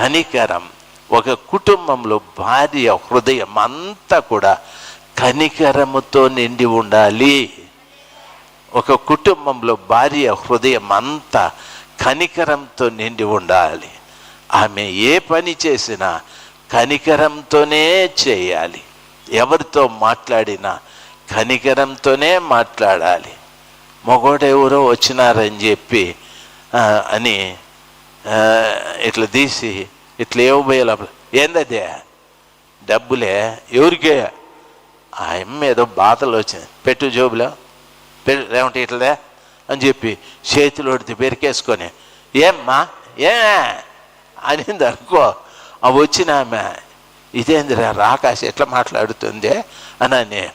కనికరం. ఒక కుటుంబంలో భార్య హృదయం అంతా కూడా కనికరముతో నిండి ఉండాలి. ఒక కుటుంబంలో భార్య హృదయం అంతా కనికరంతో నిండి ఉండాలి. ఆమె ఏ పని చేసినా కనికరంతోనే చేయాలి. ఎవరితో మాట్లాడినా కనికరంతోనే మాట్లాడాలి. మగోడెవరో వచ్చినారని చెప్పి అని ఇట్లా తీసి ఇట్లా ఇవ్వబోయే లోపల ఏందదే? డబ్బులే ఎవరికే? ఆ అమ్మ ఏదో బాధలు వచ్చింది. పెట్టు జోబులో పెట్టు లేకుంటే ఇట్లదే అని చెప్పి చేతిలో పెరికేసుకొని ఏమ్మా ఏ? అనింది అనుకో ఆ వచ్చిన ఆమె ఇదేందిరా రాకాశ ఎట్లా మాట్లాడుతుంది? అని అని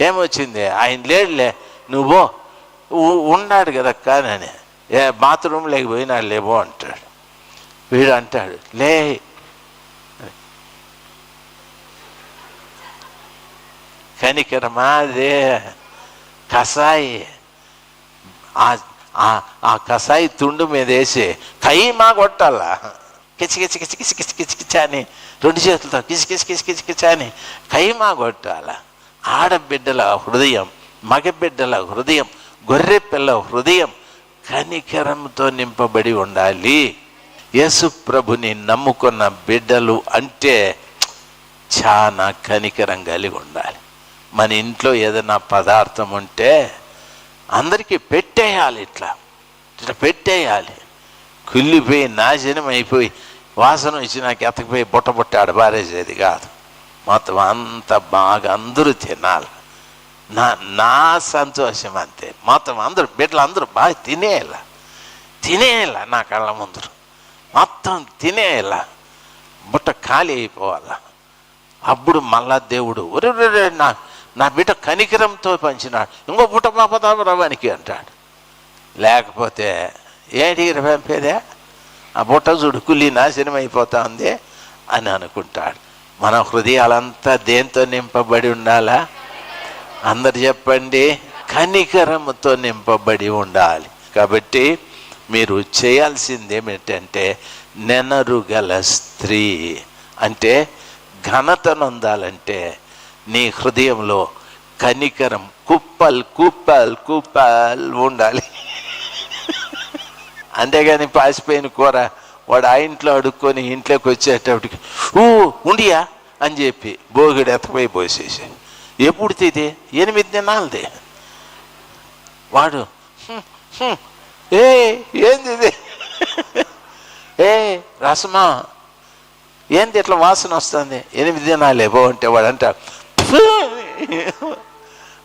ఏమొచ్చింది? ఆయన లేడులే నువ్వు ఉ- ఉన్నాడు కదా అని. ఏ బాత్రూమ్ లేకపోయినా లేవో అంటాడు. వీడు అంటాడు లే. కనికరమా అదే కషాయి ఆ- ఆ- తుండు మీద వేసి కైమా కొట్టాలా? కిచి కిచి కిచి కిచి కిచి కిచి కిచి అని రెండు చేతులతో కిచి కిచి కిచి కిచి కిచి అని కైమా కొట్టాల? ఆడబిడ్డల హృదయం మగబిడ్డల హృదయం గొర్రె పిల్ల హృదయం కనికరంతో నింపబడి ఉండాలి. యేసు ప్రభుని నమ్ముకున్న బిడ్డలు అంటే చాలా కనికరం కలిగి ఉండాలి. మన ఇంట్లో ఏదైనా పదార్థం ఉంటే అందరికీ పెట్టేయాలి ఇట్లా. ఇట్లా పెట్టేయాలి. కుళ్ళిపోయి నాశనం అయిపోయి వాసన వచ్చినాక ఎతకపోయి బుట్ట బుట్ట ఆడబారేసేది కాదు. మొత్తం అంత బాగా అందరూ తినాలి. నా నా సంతోషం అంతే మొత్తం అందరూ బిడ్డలు అందరూ బాగా తినేయాల. తినేయాల నా కళ్ళ ముందరు మొత్తం తినేయాల. బుట్ట ఖాళీ అయిపోవాలా. అప్పుడు మళ్ళా దేవుడు ఒరే నా నా బిడ్డ కనికరంతో పంచినాడు. ఇంకో పుట్ట పాపదామరావానికి అంటాడు. లేకపోతే ఏంటి పంపేదే ఆ బుట్ట చూడు కుల్లి నాశనం అయిపోతా ఉంది అని అనుకుంటాడు. మన హృదయాలంతా దేంతో నింపబడి ఉండాలా? అందరు చెప్పండి కనికరముతో నింపబడి ఉండాలి. కాబట్టి మీరు చేయాల్సింది ఏమిటంటే నెనరుగల స్త్రీ. అంటే ఘనతనొందాలంటే నీ హృదయంలో కనికరం కుప్పల్ కుప్పల్ కుప్పల్ ఉండాలి. అంతేగాని పాసిపోయిన కూర వాడు ఆ ఇంట్లో అడుక్కొని ఇంట్లోకి వచ్చేటప్పటికి ఊ ఉండియా? అని చెప్పి బోగిడు ఎత్తపోయి పోసేసి ఎప్పుడు తీది ఎనిమిది దినాలది వాడు ఏ ఏంది ఇది? ఏ రసమా ఏంది ఇట్లా వాసన వస్తుంది? ఎనిమిది దినాలు ఏవో అంటే వాడు అంటాడు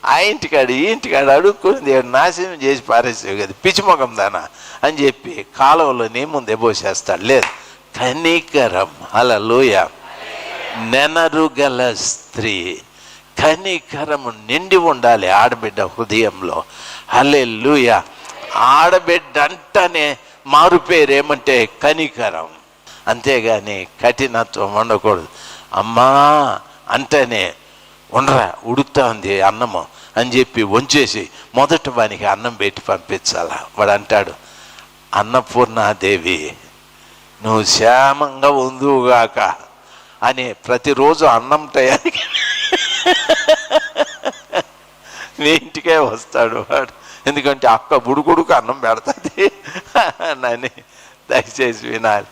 ఆ ఇంటికాడు ఈ ఇంటికాడు అడుక్కుంది నాశనం చేసి పారేసావు కదా పిచ్చిమొఖం దానా? అని చెప్పి కాలువలో ముందే పోసేస్తాడు. లేదు కనికరం అలా లోయ నెనరుగల స్త్రీ. కనికరము నిండి ఉండాలి ఆడబిడ్డ హృదయంలో. హలే లూయ ఆడబిడ్డ అంటనే మారు పేరు ఏమంటే కనికరం. అంతేగాని కఠినత్వం ఉండకూడదు. అమ్మా అంటేనే ఉండరా ఉడుకుతా ఉంది అన్నము అని చెప్పి వంచేసి మొదట వానికి అన్నం పెట్టి పంపించాలా. వాడు అంటాడు అన్నపూర్ణాదేవి నువ్వు క్షేమంగా ఉందువుగాక అని ప్రతిరోజు అన్నం టయానికి నీ ఇంటికే వస్తాడు వాడు. ఎందుకంటే అక్క బుడుగుడుకు అన్నం పెడతాది. అని దయచేసి వినాలి.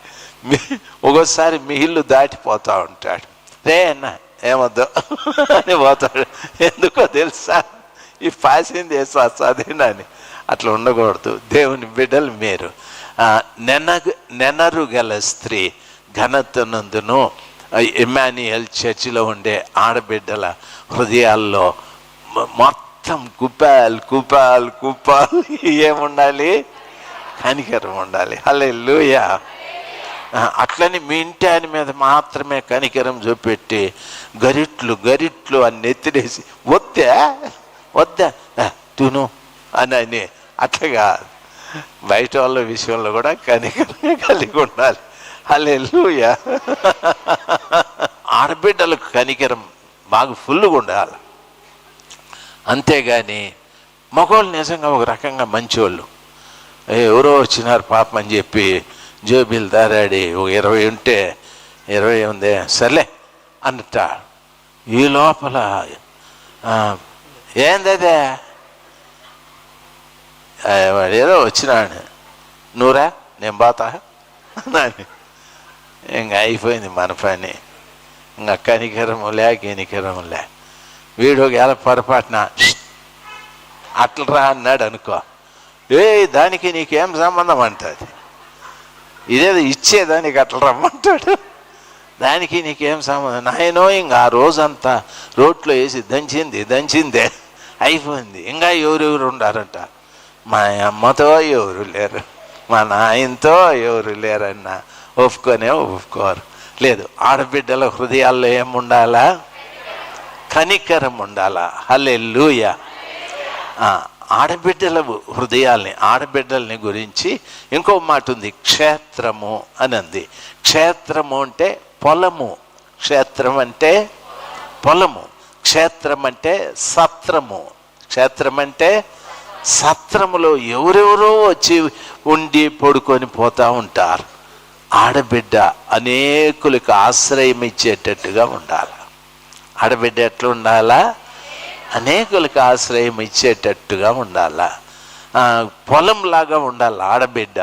మీ- ఒక్కోసారి మీ ఇల్లు దాటిపోతూ ఉంటాడు. రే అన్న ఏమొద్దు? అని పోతాడు. ఎందుకో తెలుసా? ఈ పాసింది వేసి వస్తుందేనని అట్లా ఉండకూడదు. దేవుని బిడ్డలు మీరు. నెనగు నెనరు గల స్త్రీ ఘనతనందును ఇమాన్యుయల్ చర్చిలో ఉండే ఆడబిడ్డల హృదయాల్లో మొత్తం మొత్తం కుపాల్ కుపాల్ కుపాల్ ఏముండాలి? కనికరం ఉండాలి. హలే అట్లని మీ ఇంటి ఆయన మీద మాత్రమే కనికరం చూపెట్టి గరిట్లు గరిట్లు అని నెత్తినేసి వద్దా వద్దా తును అని అని. అట్లా బయట వాళ్ళ విషయంలో కూడా కనికరమే కలిగి ఉండాలి. హలే ఆడబిడ్డలకు కనికరం బాగా ఫుల్గా ఉండాలి. అంతేగాని మగవాళ్ళు నిజంగా ఒక రకంగా మంచివాళ్ళు ఎవరో వచ్చినారు పాపం అని చెప్పి జోబీలు దారాడి ఒక ఇరవై ఉంటే ఇరవై ఉంది సర్లే అన్నట్ట. ఈ లోపల ఏందదే వాడు ఏదో వచ్చినాడు. నూరా? నేను బాతా ఇంకా అయిపోయింది మన పని. ఇంకా కనికరములే గినికరములే వీడు ఒకవేళ పొరపాటున? అట్లరా అన్నాడు అనుకో. ఏ దానికి నీకేం సంబంధం అంటుంది? ఇదేదో ఇచ్చేదానికి అట్లా రమ్మంటాడు. దానికి నీకేం సంబంధం? నాయనో ఇంకా ఆ రోజంతా రోడ్లో వేసి దంచింది దంచిందే. అయిపోయింది. ఇంకా ఎవరెవరు ఉండారంట? మా అమ్మతో ఎవరు లేరు. మా నాయనతో ఎవరు లేరన్నా ఒప్పుకొనే ఒప్పుకోరు. లేదు ఆడబిడ్డల హృదయాల్లో ఏముండాలా ఉండాలా? కనికరం ఉండాలా? హలే ఆడబిడ్డల హృదయాల్ని ఆడబిడ్డల్ని గురించి ఇంకో మాట ఉంది క్షేత్రము అని అంది క్షేత్రము అంటే పొలము. క్షేత్రం అంటే పొలము. క్షేత్రం అంటే సత్రము. క్షేత్రం అంటే సత్రములో ఎవరెవరో వచ్చి ఉండి పడుకొని పోతూ ఉంటారు. ఆడబిడ్డ అనేకులకు ఆశ్రయం ఇచ్చేటట్టుగా ఉండాలి. ఆడబిడ్డ ఎట్లా ఉండాలా అనేకులకు ఆశ్రయం ఇచ్చేటట్టుగా ఉండాలా? పొలంలాగా ఉండాలి ఆడబిడ్డ?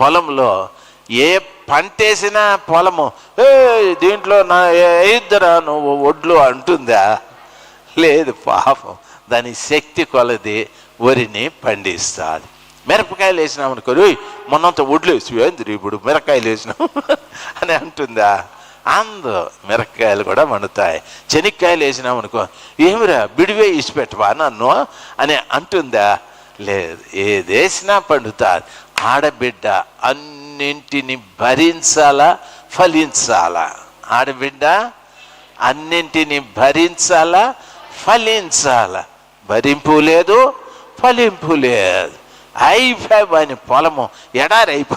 పొలంలో ఏ పంటేసినా పొలము ఏ దీంట్లో నా ఇద్దరా నువ్వు ఒడ్లు అంటుందా? లేదు పాపం దాని శక్తి కొలది వరిని పండిస్తుంది. మిరపకాయలు వేసినాం మొన్నంత ఒడ్లు వేసి ఏంది ఇప్పుడు మిరపకాయలు వేసినాం అని అంటుందా? అందు మిరపకాయలు కూడా మండుతాయి చెనిక్కాయలు వేసినాం అనుకో ఏమిరా బిడివే ఇచ్చిపెట్టవా నన్ను? అని అంటుందా. లేదు ఏది వేసినా పండుతుంది ఆడబిడ్డ అన్నింటిని భరించాలా ఫలించాలా? ఆడబిడ్డ అన్నింటిని భరించాలా ఫలించాలా? భరింపు లేదు ఫలింపు లేదు. అయిపోయి పొలము ఎడారైపో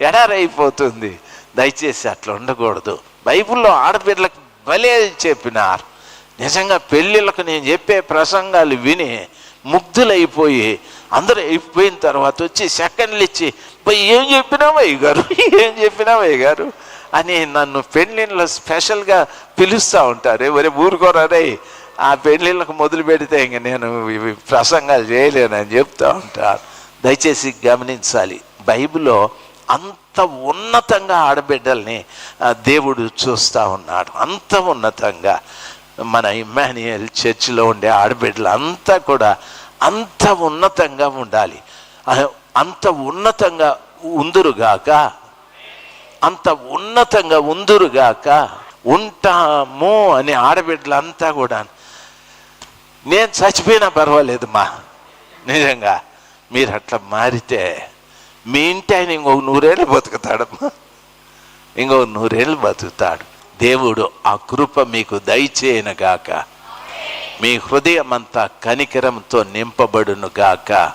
ఎడారైపోతుంది. దయచేసి అట్లా ఉండకూడదు. బైబిల్లో ఆడపిల్లలకు భలే చెప్పినారు. నిజంగా పెళ్ళిళ్ళకు నేను చెప్పే ప్రసంగాలు విని ముగ్ధులైపోయి అందరూ అయిపోయిన తర్వాత వచ్చి సెకండ్లు ఇచ్చి పోయి ఏం చెప్పినావయ్య గారు ఏం చెప్పినావయ్య గారు అని నన్ను పెళ్ళిళ్ళలో స్పెషల్గా పిలుస్తూ ఉంటారు. ఎవరే ఊరుకోరారే ఆ పెళ్ళిళ్ళకు మొదలు పెడితే ఇంక నేను ఇవి ప్రసంగాలు చేయలేనని చెప్తూ ఉంటారు. దయచేసి గమనించాలి. బైబిల్లో అంత ఉన్నతంగా ఆడబిడ్డల్ని దేవుడు చూస్తూ ఉన్నాడు. అంత ఉన్నతంగా మన ఇమ్మాన్యుయల్ చర్చిలో ఉండే ఆడబిడ్డలు అంతా కూడా అంత ఉన్నతంగా ఉండాలి. అంత ఉన్నతంగా ఉందురుగాక అంత ఉన్నతంగా ఉందురుగాక ఉంటాము అని ఆడబిడ్డలంతా కూడా నేను చచ్చిపోయినా పర్వాలేదు మా నిజంగా మీరు అట్లా మారితే మీ ఇంటి ఆయన ఇంకొక నూరేళ్ళు బతుకుతాడమ్మా. ఇంకొక నూరేళ్ళు బతుకుతాడు. దేవుడు ఆ కృప మీకు దయచేయను గాక. మీ హృదయం అంతా కనికరంతో నింపబడును గాక.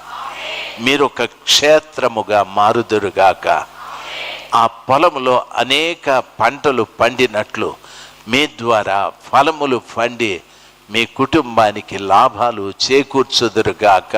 మీరు ఒక క్షేత్రముగా మారుదురుగాక ఆ పొలములో అనేక పంటలు పండినట్లు మీ ద్వారా ఫలములు పండి మీ కుటుంబానికి లాభాలు చేకూర్చుదురుగాక